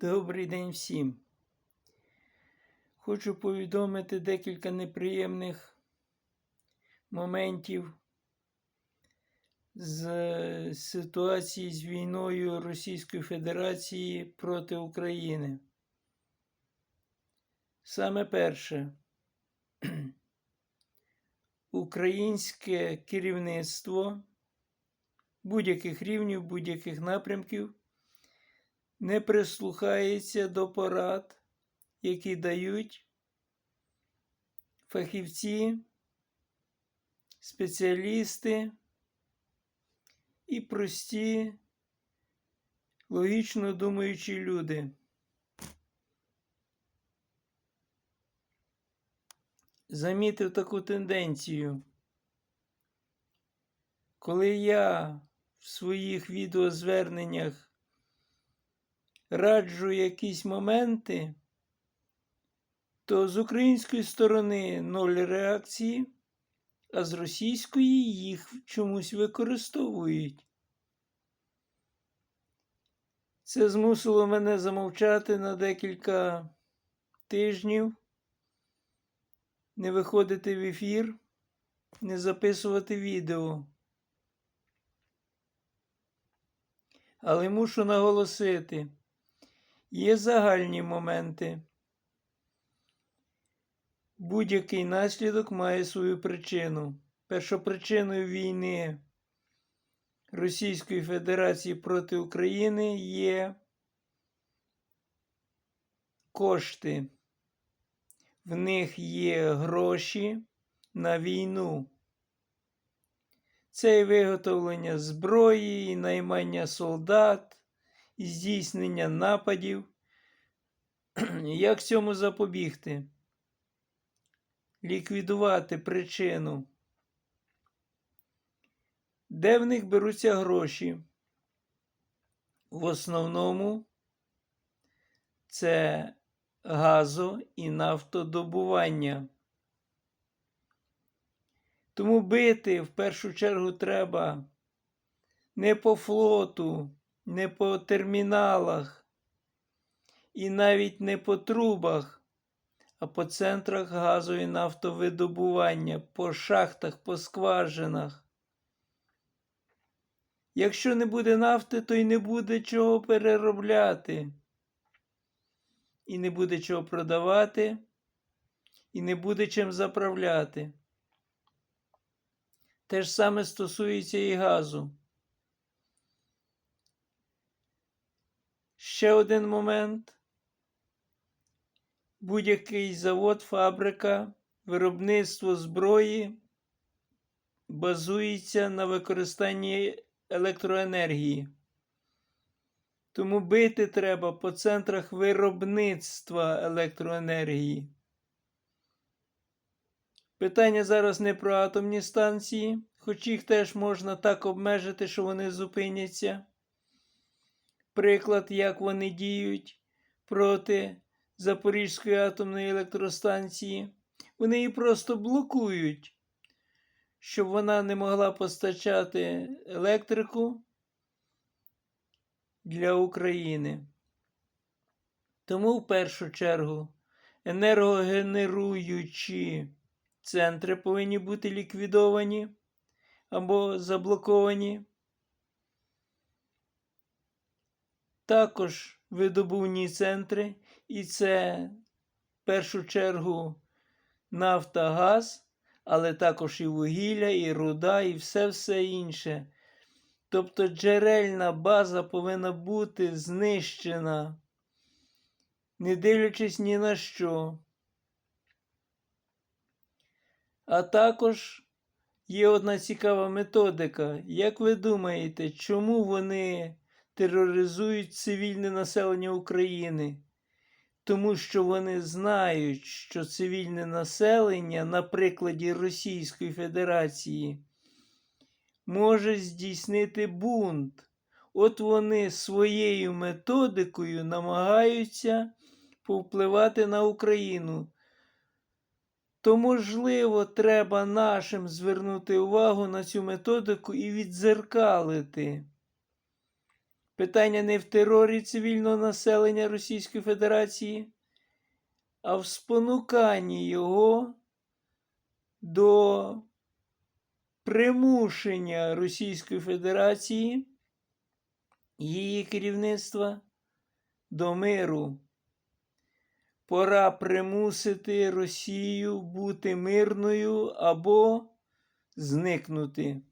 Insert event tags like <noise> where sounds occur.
Добрий день всім. Хочу повідомити декілька неприємних моментів з е, ситуації з війною Російської Федерації проти України. Саме перше, <clears throat> українське керівництво будь-яких рівнів, будь-яких напрямків не прислухається до порад, які дають фахівці, спеціалісти і прості, логічно думаючі люди. Замітив таку тенденцію. Коли я в своїх відеозверненнях раджу якісь моменти, то з української сторони ноль реакції, а з російської їх чомусь використовують. Це змусило мене замовчати на декілька тижнів, не виходити в ефір, не записувати відео. Але мушу наголосити, є загальні моменти. Будь-який наслідок має свою причину. Першопричиною війни Російської Федерації проти України є кошти. В них є гроші на війну. Це і виготовлення зброї, і наймання солдат, здійснення нападів. <clears throat> Як цьому запобігти? Ліквідувати причину. Де в них беруться гроші? В основному це газо і нафтодобування. Тому бити в першу чергу треба не по флоту, не по терміналах і навіть не по трубах, а по центрах газу і нафтовидобування, по шахтах, по скважинах. Якщо не буде нафти, то й не буде чого переробляти, і не буде чого продавати, і не буде чим заправляти. Те ж саме стосується і газу. Ще один момент. Будь-який завод, фабрика, виробництво зброї базується на використанні електроенергії. Тому бити треба по центрах виробництва електроенергії. Питання зараз не про атомні станції, хоч їх теж можна так обмежити, що вони зупиняться. Приклад, як вони діють проти Запорізької атомної електростанції. Вони її просто блокують, щоб вона не могла постачати електрику для України. Тому в першу чергу енергогенеруючі центри повинні бути ліквідовані або заблоковані. Також видобувні центри, і це в першу чергу нафта, газ, але також і вугілля, і руда, і все-все інше. Тобто джерельна база повинна бути знищена, не дивлячись ні на що. А також є одна цікава методика. Як ви думаєте, чому вони тероризують цивільне населення України? Тому що вони знають, що цивільне населення, на прикладі Російської Федерації, може здійснити бунт. От вони своєю методикою намагаються повпливати на Україну. То, можливо, треба нашим звернути увагу на цю методику і відзеркалити Питання не в терорі цивільного населення Російської Федерації, а в спонуканні його до примушення Російської Федерації, її керівництва до миру. Пора примусити Росію бути мирною або зникнути.